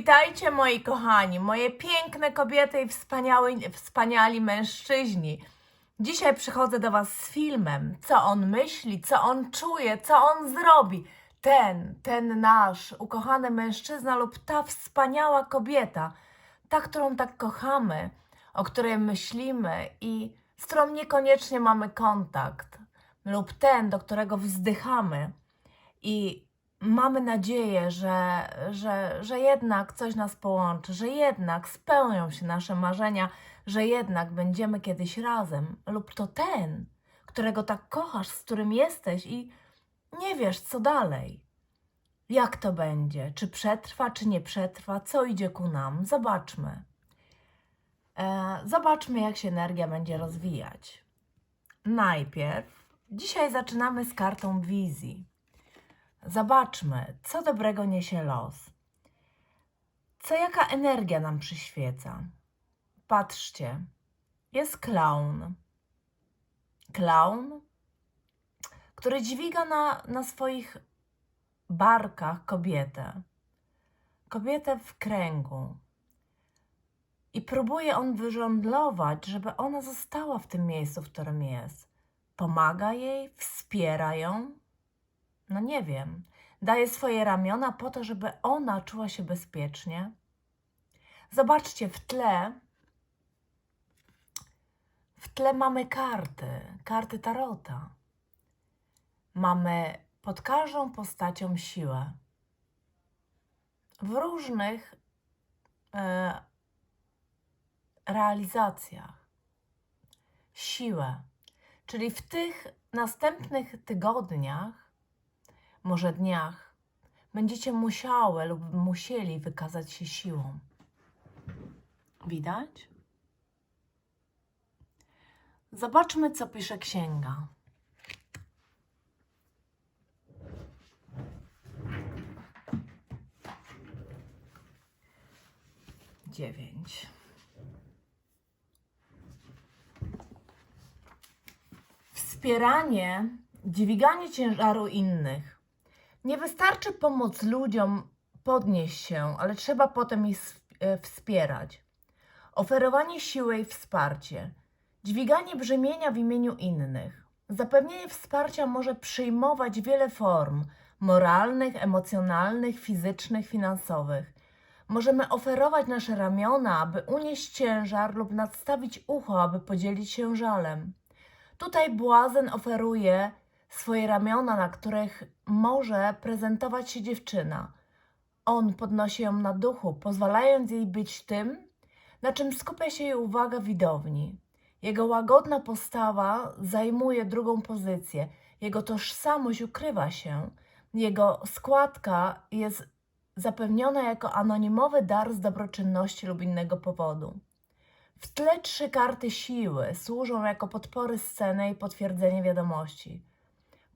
Witajcie moi kochani, moje piękne kobiety i wspaniały, wspaniali mężczyźni. Dzisiaj przychodzę do Was z filmem, co on myśli, co on czuje, co on zrobi. Ten, ten nasz ukochany mężczyzna lub ta wspaniała kobieta, ta, którą tak kochamy, o której myślimy i z którą niekoniecznie mamy kontakt, lub ten, do którego wzdychamy i mamy nadzieję, że, że, że jednak coś nas połączy, że jednak spełnią się nasze marzenia, że jednak będziemy kiedyś razem, lub to ten, którego tak kochasz, z którym jesteś i nie wiesz, co dalej. Jak to będzie? Czy przetrwa, czy nie przetrwa? Co idzie ku nam? Zobaczmy. E, zobaczmy, jak się energia będzie rozwijać. Najpierw, dzisiaj zaczynamy z kartą wizji. Zobaczmy, co dobrego niesie los. Co jaka energia nam przyświeca? Patrzcie, jest klaun. Klaun, który dźwiga na, na swoich barkach kobietę. Kobietę w kręgu. I próbuje on wyrządlować, żeby ona została w tym miejscu, w którym jest. Pomaga jej, wspiera ją, no nie wiem, daje swoje ramiona po to, żeby ona czuła się bezpiecznie. Zobaczcie, w tle, w tle mamy karty, karty tarota. Mamy pod każdą postacią siłę. W różnych e, realizacjach. Siłę. Czyli w tych następnych tygodniach może dniach, będziecie musiały lub musieli wykazać się siłą. Widać? Zobaczmy, co pisze księga. Dziewięć. Wspieranie, dźwiganie ciężaru innych. Nie wystarczy pomóc ludziom podnieść się, ale trzeba potem ich e, wspierać. Oferowanie siły i wsparcie, dźwiganie brzemienia w imieniu innych. Zapewnienie wsparcia może przyjmować wiele form moralnych, emocjonalnych, fizycznych, finansowych. Możemy oferować nasze ramiona, aby unieść ciężar lub nadstawić ucho, aby podzielić się żalem. Tutaj błazen oferuje swoje ramiona, na których może prezentować się dziewczyna. On podnosi ją na duchu, pozwalając jej być tym, na czym skupia się jej uwaga widowni. Jego łagodna postawa zajmuje drugą pozycję, jego tożsamość ukrywa się, jego składka jest zapewniona jako anonimowy dar z dobroczynności lub innego powodu. W tle trzy karty siły służą jako podpory sceny i potwierdzenie wiadomości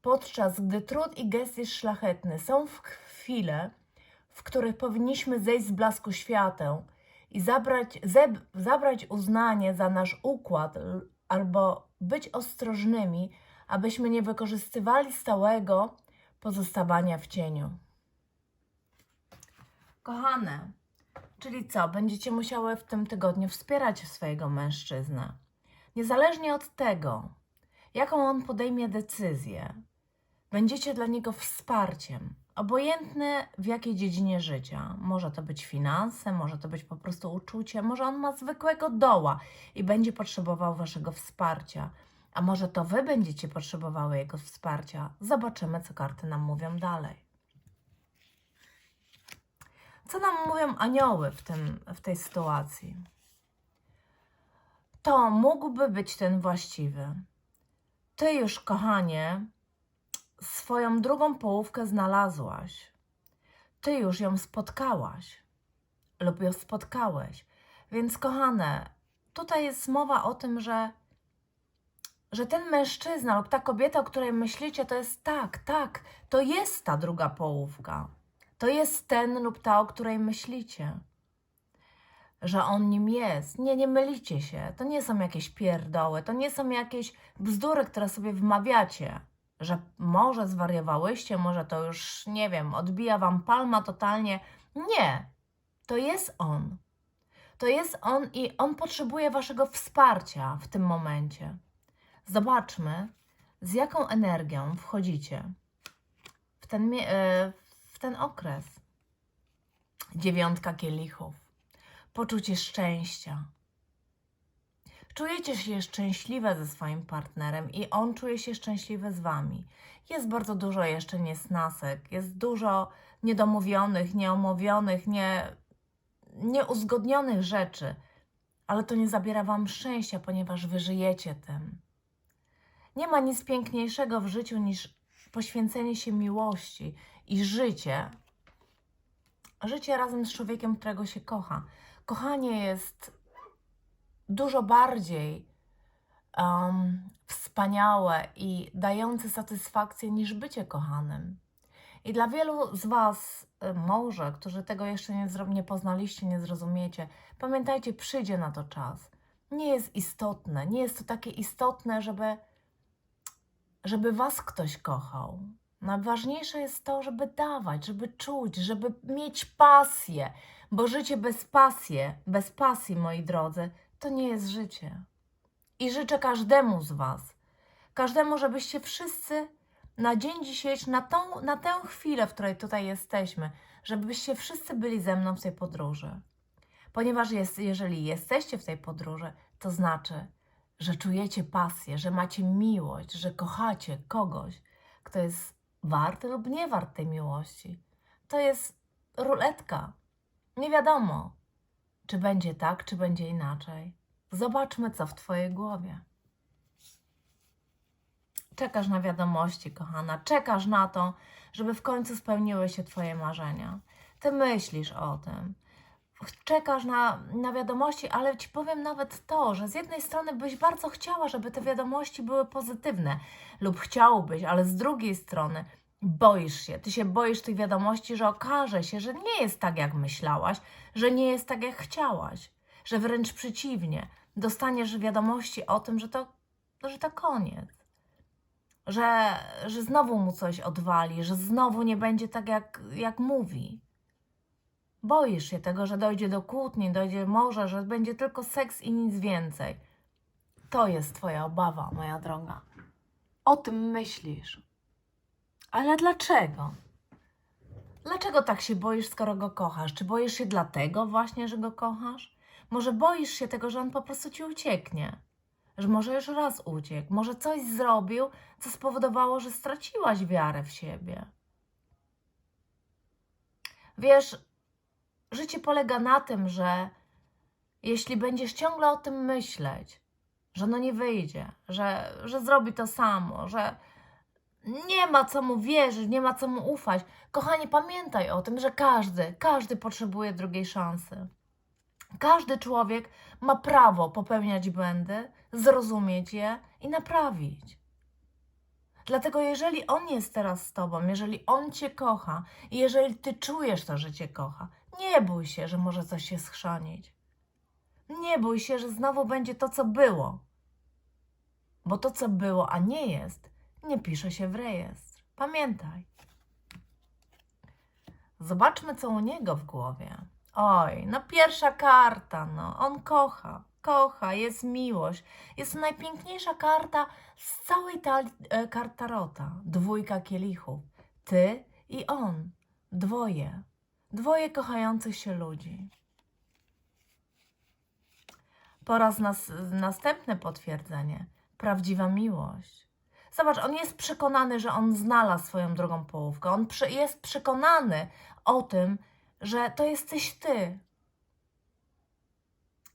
podczas gdy trud i gest jest szlachetny, są w chwile, w których powinniśmy zejść z blasku świateł i zabrać, zeb, zabrać uznanie za nasz układ albo być ostrożnymi, abyśmy nie wykorzystywali stałego pozostawania w cieniu. Kochane, czyli co? Będziecie musiały w tym tygodniu wspierać swojego mężczyznę. Niezależnie od tego, jaką on podejmie decyzję, będziecie dla niego wsparciem. Obojętne w jakiej dziedzinie życia. Może to być finanse, może to być po prostu uczucie, może on ma zwykłego doła i będzie potrzebował waszego wsparcia. A może to wy będziecie potrzebowały jego wsparcia. Zobaczymy, co karty nam mówią dalej. Co nam mówią anioły w, tym, w tej sytuacji? To mógłby być ten właściwy. Ty już, kochanie, swoją drugą połówkę znalazłaś. Ty już ją spotkałaś lub ją spotkałeś. Więc, kochane, tutaj jest mowa o tym, że, że ten mężczyzna lub ta kobieta, o której myślicie, to jest tak, tak, to jest ta druga połówka. To jest ten lub ta, o której myślicie. Że on nim jest. Nie, nie mylicie się. To nie są jakieś pierdoły, to nie są jakieś bzdury, które sobie wmawiacie że może zwariowałyście, może to już, nie wiem, odbija wam palma totalnie. Nie. To jest on. To jest on i on potrzebuje waszego wsparcia w tym momencie. Zobaczmy, z jaką energią wchodzicie w ten, e, w ten okres. Dziewiątka kielichów. Poczucie szczęścia. Czujecie się szczęśliwe ze swoim partnerem i on czuje się szczęśliwy z wami. Jest bardzo dużo jeszcze niesnasek, jest dużo niedomówionych, nieomówionych, nie, nieuzgodnionych rzeczy, ale to nie zabiera wam szczęścia, ponieważ wy żyjecie tym. Nie ma nic piękniejszego w życiu niż poświęcenie się miłości i życie. Życie razem z człowiekiem, którego się kocha. Kochanie jest dużo bardziej um, wspaniałe i dające satysfakcję niż bycie kochanym. I dla wielu z Was, y, może, którzy tego jeszcze nie, nie poznaliście, nie zrozumiecie, pamiętajcie, przyjdzie na to czas. Nie jest istotne, nie jest to takie istotne, żeby, żeby Was ktoś kochał. Najważniejsze jest to, żeby dawać, żeby czuć, żeby mieć pasję, bo życie bez pasji, bez pasji, moi drodzy, to nie jest życie. I życzę każdemu z Was, każdemu, żebyście wszyscy na dzień dzisiejszy, na, tą, na tę chwilę, w której tutaj jesteśmy, żebyście wszyscy byli ze mną w tej podróży. Ponieważ jest, jeżeli jesteście w tej podróży, to znaczy, że czujecie pasję, że macie miłość, że kochacie kogoś, kto jest warty lub nie wart tej miłości. To jest ruletka. Nie wiadomo, czy będzie tak, czy będzie inaczej. Zobaczmy, co w Twojej głowie. Czekasz na wiadomości, kochana, czekasz na to, żeby w końcu spełniły się Twoje marzenia. Ty myślisz o tym. Czekasz na, na wiadomości, ale ci powiem nawet to, że z jednej strony byś bardzo chciała, żeby te wiadomości były pozytywne, lub chciałbyś, ale z drugiej strony boisz się. Ty się boisz tych wiadomości, że okaże się, że nie jest tak, jak myślałaś, że nie jest tak, jak chciałaś, że wręcz przeciwnie, dostaniesz wiadomości o tym, że to, że to koniec że, że znowu mu coś odwali, że znowu nie będzie tak, jak, jak mówi. Boisz się tego, że dojdzie do kłótni, dojdzie może, że będzie tylko seks i nic więcej. To jest Twoja obawa, moja droga. O tym myślisz. Ale dlaczego? Dlaczego tak się boisz, skoro go kochasz? Czy boisz się dlatego właśnie, że go kochasz? Może boisz się tego, że on po prostu ci ucieknie? Że może już raz uciekł, może coś zrobił, co spowodowało, że straciłaś wiarę w siebie. Wiesz, życie polega na tym, że jeśli będziesz ciągle o tym myśleć, że no nie wyjdzie, że, że zrobi to samo, że nie ma co mu wierzyć, nie ma co mu ufać. Kochanie, pamiętaj o tym, że każdy, każdy potrzebuje drugiej szansy. Każdy człowiek ma prawo popełniać błędy, zrozumieć je i naprawić. Dlatego, jeżeli on jest teraz z tobą, jeżeli on cię kocha i jeżeli ty czujesz to, że cię kocha, nie bój się, że może coś się schrzanić. Nie bój się, że znowu będzie to, co było. Bo to, co było, a nie jest, nie pisze się w rejestr. Pamiętaj. Zobaczmy, co u niego w głowie. Oj, no pierwsza karta, no. On kocha, kocha, jest miłość. Jest to najpiękniejsza karta z całej talii e, kart Tarota. Dwójka kielichów. Ty i on. Dwoje. Dwoje kochających się ludzi. Po raz nas, następne potwierdzenie. Prawdziwa miłość. Zobacz, on jest przekonany, że on znalazł swoją drugą połówkę. On przy, jest przekonany o tym, że to jesteś ty.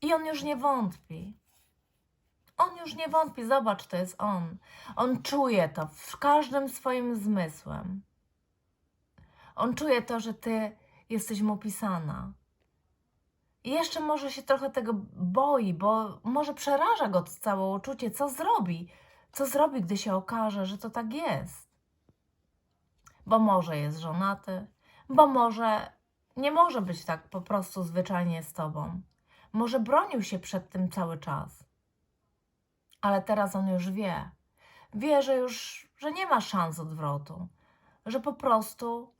I on już nie wątpi. On już nie wątpi, zobacz, to jest on. On czuje to w każdym swoim zmysłem. On czuje to, że ty jesteś mu pisana. I jeszcze może się trochę tego boi, bo może przeraża go to całe uczucie, co zrobi, co zrobi, gdy się okaże, że to tak jest. Bo może jest żonaty, bo może nie może być tak po prostu zwyczajnie z tobą. Może bronił się przed tym cały czas. Ale teraz on już wie. Wie, że już, że nie ma szans odwrotu. Że po prostu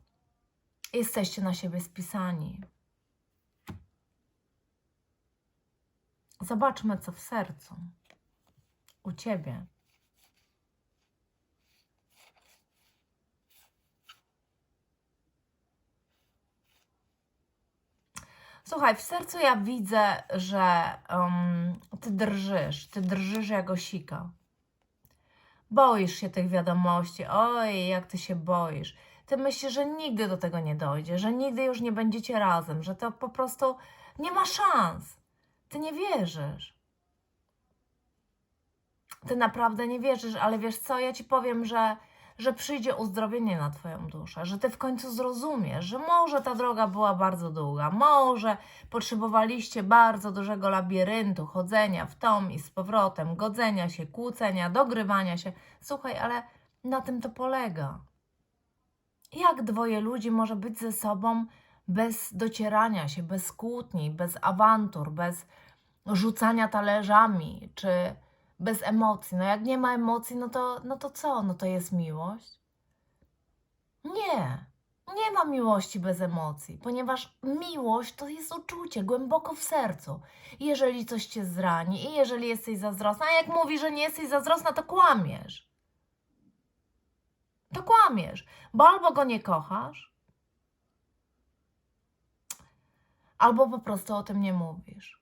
jesteście na siebie spisani. Zobaczmy, co w sercu. U ciebie. Słuchaj, w sercu ja widzę, że um, ty drżysz, ty drżysz jak osika. Boisz się tych wiadomości. Oj, jak ty się boisz. Ty myślisz, że nigdy do tego nie dojdzie, że nigdy już nie będziecie razem, że to po prostu nie ma szans. Ty nie wierzysz. Ty naprawdę nie wierzysz, ale wiesz co, ja ci powiem, że, że przyjdzie uzdrowienie na twoją duszę, że ty w końcu zrozumiesz, że może ta droga była bardzo długa, może potrzebowaliście bardzo dużego labiryntu, chodzenia w tom i z powrotem, godzenia się, kłócenia, dogrywania się. Słuchaj, ale na tym to polega. Jak dwoje ludzi może być ze sobą bez docierania się, bez kłótni, bez awantur, bez rzucania talerzami, czy bez emocji? No jak nie ma emocji, no to, no to co? No to jest miłość? Nie. Nie ma miłości bez emocji, ponieważ miłość to jest uczucie głęboko w sercu. Jeżeli coś cię zrani i jeżeli jesteś zazdrosna, a jak mówisz, że nie jesteś zazdrosna, to kłamiesz. To kłamiesz, bo albo go nie kochasz, albo po prostu o tym nie mówisz.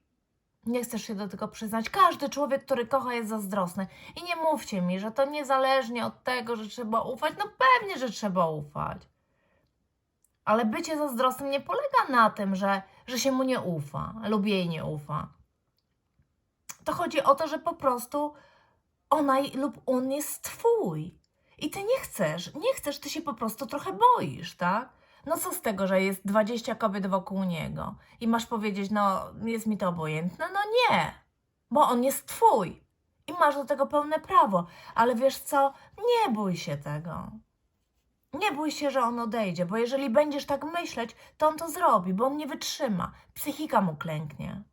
Nie chcesz się do tego przyznać. Każdy człowiek, który kocha, jest zazdrosny. I nie mówcie mi, że to niezależnie od tego, że trzeba ufać. No pewnie, że trzeba ufać. Ale bycie zazdrosnym nie polega na tym, że, że się mu nie ufa lub jej nie ufa. To chodzi o to, że po prostu ona lub on jest twój. I ty nie chcesz, nie chcesz, ty się po prostu trochę boisz, tak? No co z tego, że jest 20 kobiet wokół niego i masz powiedzieć, no jest mi to obojętne? No nie, bo on jest twój i masz do tego pełne prawo. Ale wiesz co, nie bój się tego. Nie bój się, że on odejdzie, bo jeżeli będziesz tak myśleć, to on to zrobi, bo on nie wytrzyma. Psychika mu klęknie.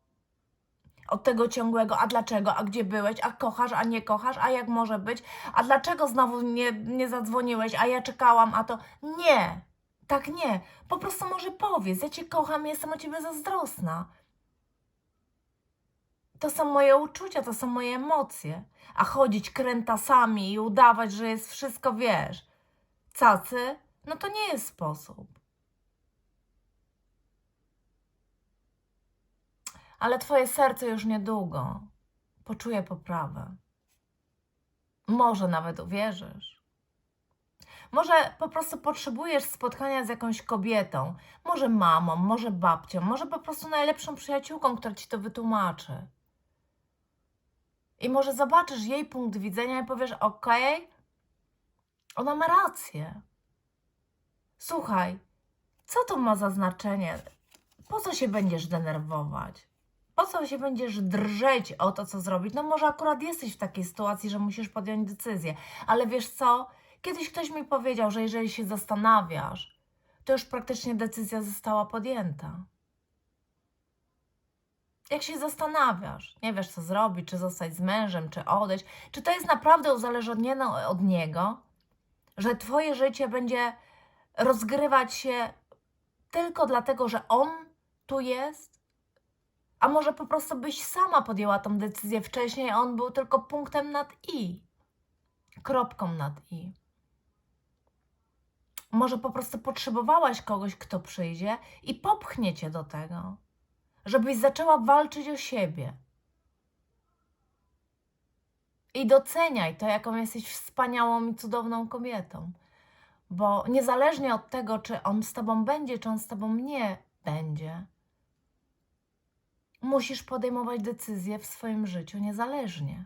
Od tego ciągłego, a dlaczego, a gdzie byłeś, a kochasz, a nie kochasz, a jak może być, a dlaczego znowu nie, nie zadzwoniłeś, a ja czekałam, a to nie, tak nie. Po prostu może powiedz, ja cię kocham, jestem o ciebie zazdrosna. To są moje uczucia, to są moje emocje. A chodzić krętasami i udawać, że jest wszystko, wiesz, cacy, no to nie jest sposób. Ale twoje serce już niedługo poczuje poprawę. Może nawet uwierzysz. Może po prostu potrzebujesz spotkania z jakąś kobietą, może mamą, może babcią, może po prostu najlepszą przyjaciółką, która ci to wytłumaczy. I może zobaczysz jej punkt widzenia i powiesz: OK, ona ma rację. Słuchaj, co to ma za znaczenie? Po co się będziesz denerwować? Po co się będziesz drżeć o to, co zrobić? No, może akurat jesteś w takiej sytuacji, że musisz podjąć decyzję, ale wiesz co? Kiedyś ktoś mi powiedział, że jeżeli się zastanawiasz, to już praktycznie decyzja została podjęta. Jak się zastanawiasz, nie wiesz co zrobić, czy zostać z mężem, czy odejść, czy to jest naprawdę uzależnione od niego, że twoje życie będzie rozgrywać się tylko dlatego, że on tu jest? A może po prostu byś sama podjęła tą decyzję wcześniej, a on był tylko punktem nad i, kropką nad i. Może po prostu potrzebowałaś kogoś, kto przyjdzie i popchnie cię do tego, żebyś zaczęła walczyć o siebie. I doceniaj to, jaką jesteś wspaniałą i cudowną kobietą. Bo niezależnie od tego, czy on z tobą będzie, czy on z tobą nie będzie, musisz podejmować decyzje w swoim życiu niezależnie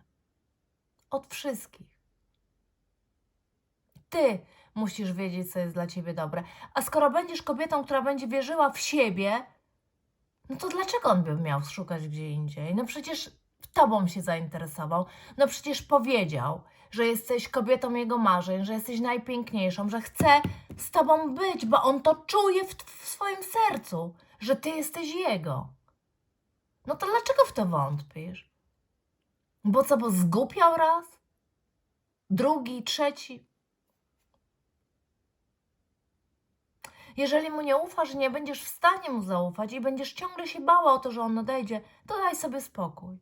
od wszystkich. Ty musisz wiedzieć, co jest dla ciebie dobre. A skoro będziesz kobietą, która będzie wierzyła w siebie, no to dlaczego on by miał szukać gdzie indziej? No przecież tobą się zainteresował. No przecież powiedział, że jesteś kobietą jego marzeń, że jesteś najpiękniejszą, że chce z tobą być, bo on to czuje w, w swoim sercu, że ty jesteś jego. No to dlaczego w to wątpisz? Bo co, bo zgupiał raz? Drugi, trzeci? Jeżeli mu nie ufasz, nie będziesz w stanie mu zaufać i będziesz ciągle się bała o to, że on odejdzie, to daj sobie spokój.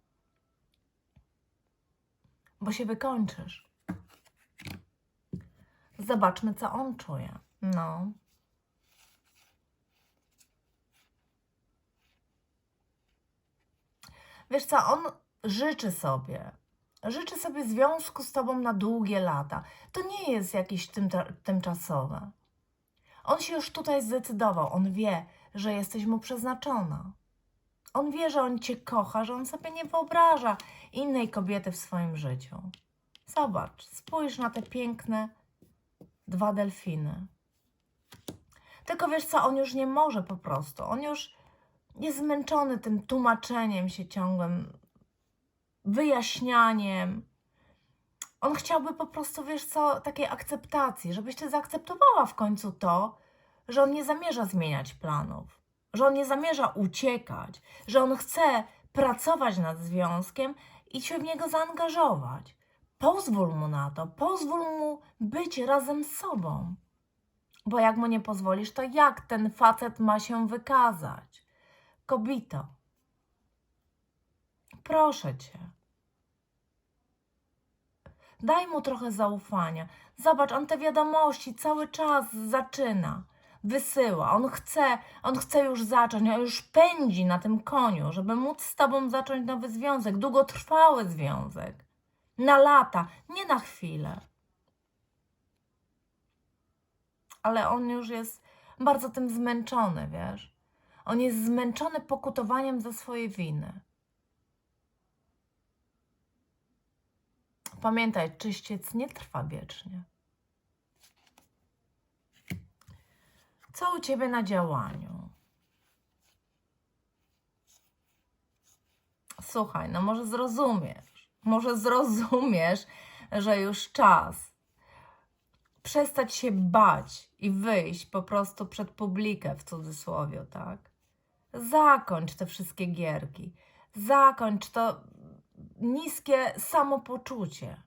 bo się wykończysz. Zobaczmy, co on czuje. No. Wiesz co, on życzy sobie. Życzy sobie związku z tobą na długie lata. To nie jest jakieś tymcza- tymczasowe. On się już tutaj zdecydował. On wie, że jesteś mu przeznaczona. On wie, że on cię kocha, że on sobie nie wyobraża innej kobiety w swoim życiu. Zobacz, spójrz na te piękne dwa delfiny. Tylko wiesz co, on już nie może po prostu. On już jest zmęczony tym tłumaczeniem się ciągłym, wyjaśnianiem. On chciałby po prostu, wiesz co, takiej akceptacji, żebyś ty zaakceptowała w końcu to, że on nie zamierza zmieniać planów, że on nie zamierza uciekać, że on chce pracować nad związkiem i się w niego zaangażować. Pozwól mu na to, pozwól mu być razem z sobą. Bo jak mu nie pozwolisz, to jak ten facet ma się wykazać? Kobito, proszę cię. Daj mu trochę zaufania. Zobacz, on te wiadomości cały czas zaczyna, wysyła. On chce, on chce już zacząć, on już pędzi na tym koniu, żeby móc z tobą zacząć nowy związek, długotrwały związek. Na lata, nie na chwilę. Ale on już jest bardzo tym zmęczony, wiesz? On jest zmęczony pokutowaniem za swoje winy. Pamiętaj, czyściec nie trwa wiecznie. Co u ciebie na działaniu? Słuchaj, no może zrozumiesz, może zrozumiesz, że już czas przestać się bać i wyjść po prostu przed publikę w cudzysłowie, tak? Zakończ te wszystkie gierki. Zakończ to niskie samopoczucie.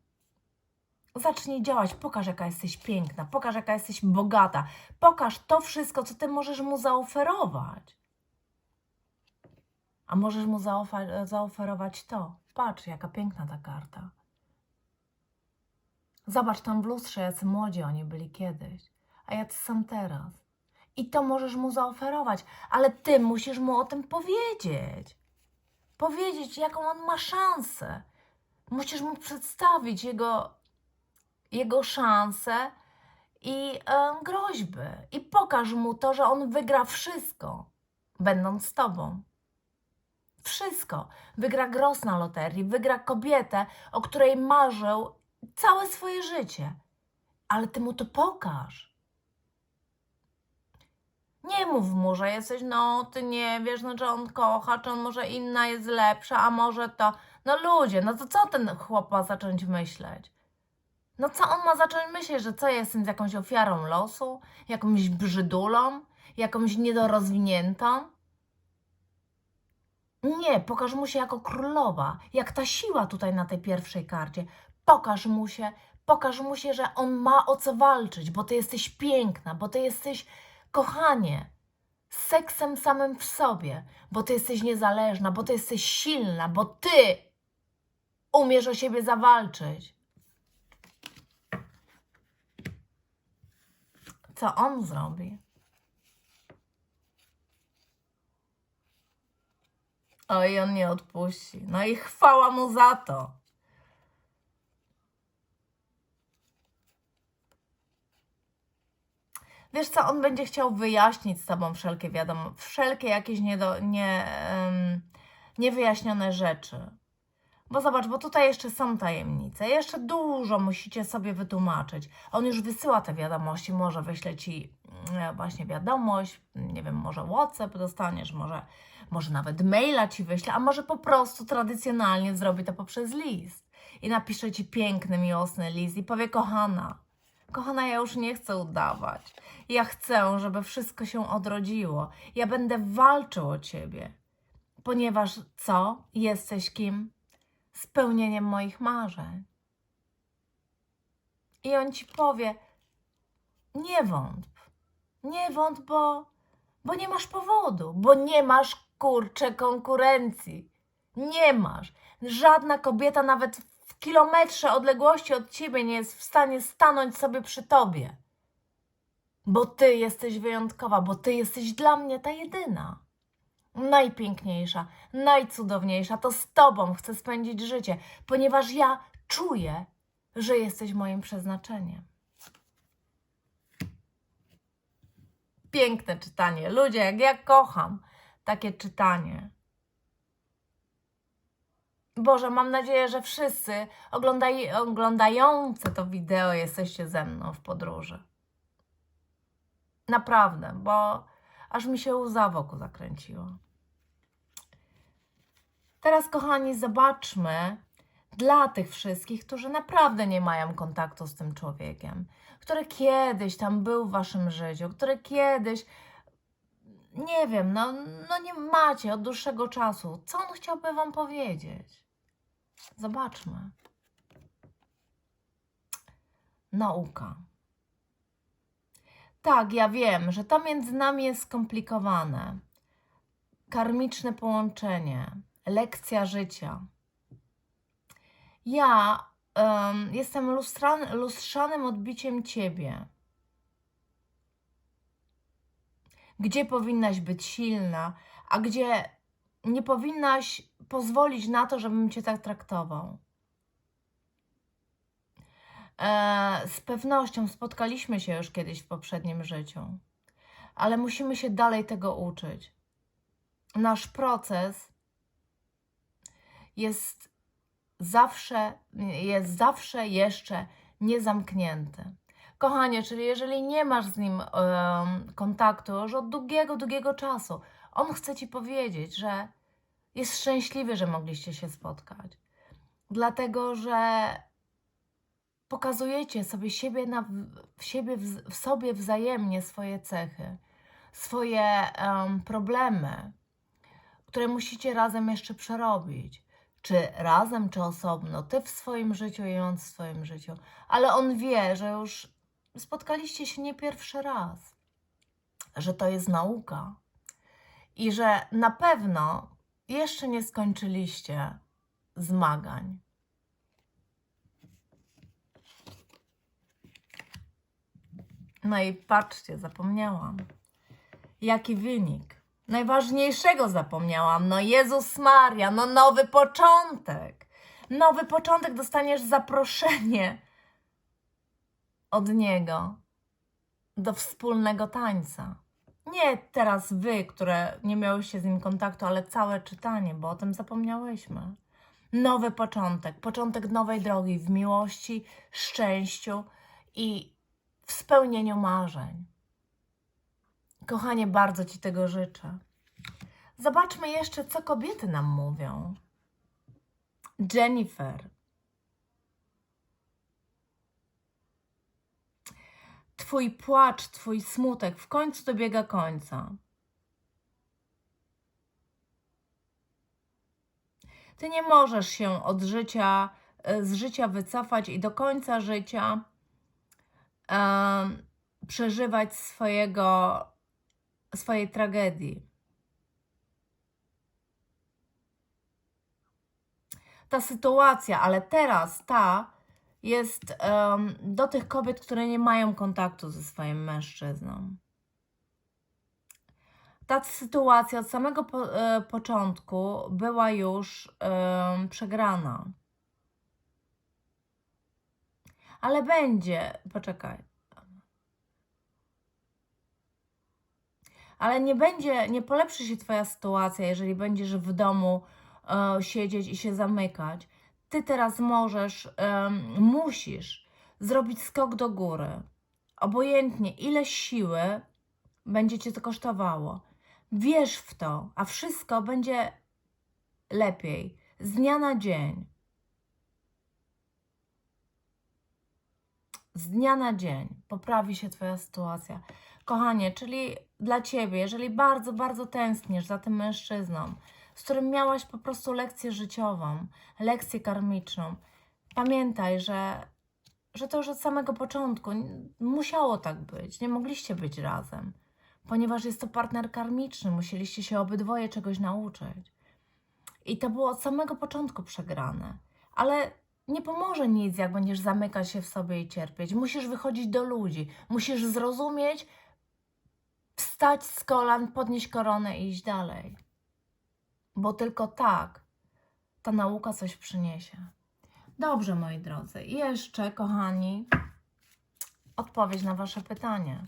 Zacznij działać, pokaż jaka jesteś piękna, pokaż jaka jesteś bogata, pokaż to wszystko, co ty możesz mu zaoferować. A możesz mu zaofer- zaoferować to. Patrz, jaka piękna ta karta. Zobacz tam w lustrze, jacy młodzi oni byli kiedyś, a jacy są teraz. I to możesz mu zaoferować, ale ty musisz mu o tym powiedzieć. Powiedzieć, jaką on ma szansę. Musisz mu przedstawić jego, jego szanse i e, groźby. I pokaż mu to, że on wygra wszystko, będąc z tobą. Wszystko. Wygra gros na loterii, wygra kobietę, o której marzył całe swoje życie. Ale ty mu to pokaż. Nie mów mu, że jesteś, no ty nie wiesz, no, że on kocha, czy on może inna jest lepsza, a może to. No ludzie, no to co ten chłop ma zacząć myśleć? No co on ma zacząć myśleć, że co ja jestem z jakąś ofiarą losu, jakąś brzydulą, jakąś niedorozwiniętą? Nie, pokaż mu się jako królowa, jak ta siła tutaj na tej pierwszej karcie. Pokaż mu się, pokaż mu się, że on ma o co walczyć, bo ty jesteś piękna, bo ty jesteś kochanie, z seksem samym w sobie, bo ty jesteś niezależna, bo ty jesteś silna, bo ty umiesz o siebie zawalczyć. Co on zrobi? Oj, on nie odpuści. No i chwała mu za to. Wiesz co, on będzie chciał wyjaśnić z tobą wszelkie wiadomo, wszelkie jakieś niedo, nie, em, niewyjaśnione rzeczy. Bo zobacz, bo tutaj jeszcze są tajemnice, jeszcze dużo musicie sobie wytłumaczyć. On już wysyła te wiadomości, może wyśle ci mm, właśnie wiadomość, nie wiem, może WhatsApp dostaniesz, może, może nawet maila ci wyśle, a może po prostu tradycjonalnie zrobi to poprzez list. I napisze ci piękny, miłosny list i powie, kochana, kochana, ja już nie chcę udawać. Ja chcę, żeby wszystko się odrodziło. Ja będę walczył o ciebie. Ponieważ co? Jesteś kim? Spełnieniem moich marzeń. I on ci powie: Nie wątp. Nie wątp, bo, bo nie masz powodu, bo nie masz kurcze konkurencji. Nie masz. Żadna kobieta nawet kilometrze odległości od ciebie nie jest w stanie stanąć sobie przy tobie. Bo ty jesteś wyjątkowa, bo ty jesteś dla mnie ta jedyna. Najpiękniejsza, najcudowniejsza. To z tobą chcę spędzić życie, ponieważ ja czuję, że jesteś moim przeznaczeniem. Piękne czytanie. Ludzie, jak ja kocham takie czytanie. Boże, mam nadzieję, że wszyscy oglądaj, oglądający to wideo jesteście ze mną w podróży. Naprawdę, bo aż mi się łza wokół zakręciła. Teraz, kochani, zobaczmy dla tych wszystkich, którzy naprawdę nie mają kontaktu z tym człowiekiem, który kiedyś tam był w waszym życiu, który kiedyś, nie wiem, no, no nie macie od dłuższego czasu. Co on chciałby wam powiedzieć? Zobaczmy. Nauka. Tak, ja wiem, że to między nami jest skomplikowane. Karmiczne połączenie, lekcja życia. Ja em, jestem lustran, lustrzanym odbiciem ciebie. Gdzie powinnaś być silna, a gdzie nie powinnaś pozwolić na to, żebym cię tak traktował. E, z pewnością spotkaliśmy się już kiedyś w poprzednim życiu, ale musimy się dalej tego uczyć. Nasz proces jest zawsze, jest zawsze jeszcze niezamknięty. Kochanie, czyli jeżeli nie masz z nim em, kontaktu już od długiego, długiego czasu, on chce ci powiedzieć, że jest szczęśliwy, że mogliście się spotkać. Dlatego, że pokazujecie sobie siebie, na, w, siebie w, w sobie wzajemnie swoje cechy, swoje em, problemy, które musicie razem jeszcze przerobić. Czy razem, czy osobno, ty w swoim życiu i on w swoim życiu. Ale on wie, że już spotkaliście się nie pierwszy raz, że to jest nauka i że na pewno jeszcze nie skończyliście zmagań. No i patrzcie, zapomniałam. Jaki wynik? Najważniejszego zapomniałam. No Jezus Maria, no nowy początek. Nowy początek, dostaniesz zaproszenie od Niego do wspólnego tańca. Nie teraz wy, które nie miałyście z nim kontaktu, ale całe czytanie, bo o tym zapomniałyśmy. Nowy początek, początek nowej drogi w miłości, szczęściu i w spełnieniu marzeń. Kochanie, bardzo Ci tego życzę. Zobaczmy jeszcze, co kobiety nam mówią. Jennifer. Twój płacz, Twój smutek w końcu dobiega końca. Ty nie możesz się od życia, e, z życia wycofać i do końca życia em, przeżywać swojego, swojej tragedii. Ta sytuacja, ale teraz ta jest em, do tych kobiet, które nie mają kontaktu ze swoim mężczyzną. Ta sytuacja od samego po, e, początku była już em, przegrana. Ale będzie, poczekaj. Ale nie będzie, nie polepszy się Twoja sytuacja, jeżeli będziesz w domu e, siedzieć i się zamykać. Ty teraz możesz, em, musisz zrobić skok do góry. Obojętnie, ile siły będzie cię to kosztowało. Wierz w to, a wszystko będzie lepiej z dnia na dzień. Z dnia na dzień poprawi się Twoja sytuacja. Kochanie, czyli dla Ciebie, jeżeli bardzo, bardzo tęsknisz za tym mężczyzną, z którym miałaś po prostu lekcję życiową, lekcję karmiczną, pamiętaj, że, że to już od samego początku musiało tak być. Nie mogliście być razem, ponieważ jest to partner karmiczny, musieliście się obydwoje czegoś nauczyć. I to było od samego początku przegrane. Ale nie pomoże nic, jak będziesz zamykać się w sobie i cierpieć. Musisz wychodzić do ludzi, musisz zrozumieć, wstać z kolan, podnieść koronę i iść dalej. Bo tylko tak ta nauka coś przyniesie. Dobrze, moi drodzy. I jeszcze, kochani, odpowiedź na Wasze pytanie.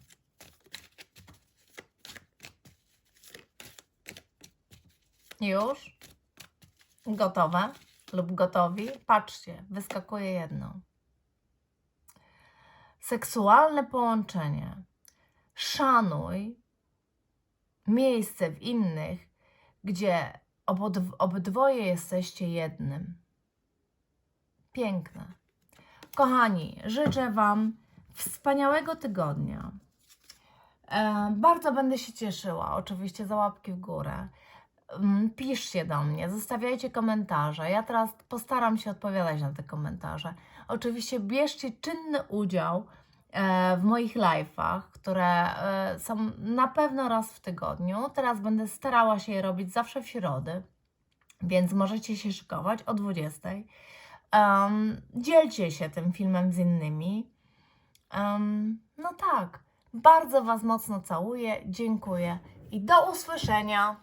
Już? Gotowe lub gotowi? Patrzcie, wyskakuje jedno. Seksualne połączenie. Szanuj miejsce w innych, gdzie obydwoje jesteście jednym. Piękne. Kochani, życzę Wam wspaniałego tygodnia. E, bardzo będę się cieszyła, oczywiście, za łapki w górę. Mm, Piszcie do mnie, zostawiajcie komentarze. Ja teraz postaram się odpowiadać na te komentarze. Oczywiście bierzcie czynny udział w moich live'ach, które e, są na pewno raz w tygodniu. Teraz będę starała się je robić zawsze w środy, więc możecie się szykować o 20. Um, dzielcie się tym filmem z innymi. Em, no tak, bardzo Was mocno całuję, dziękuję i do usłyszenia.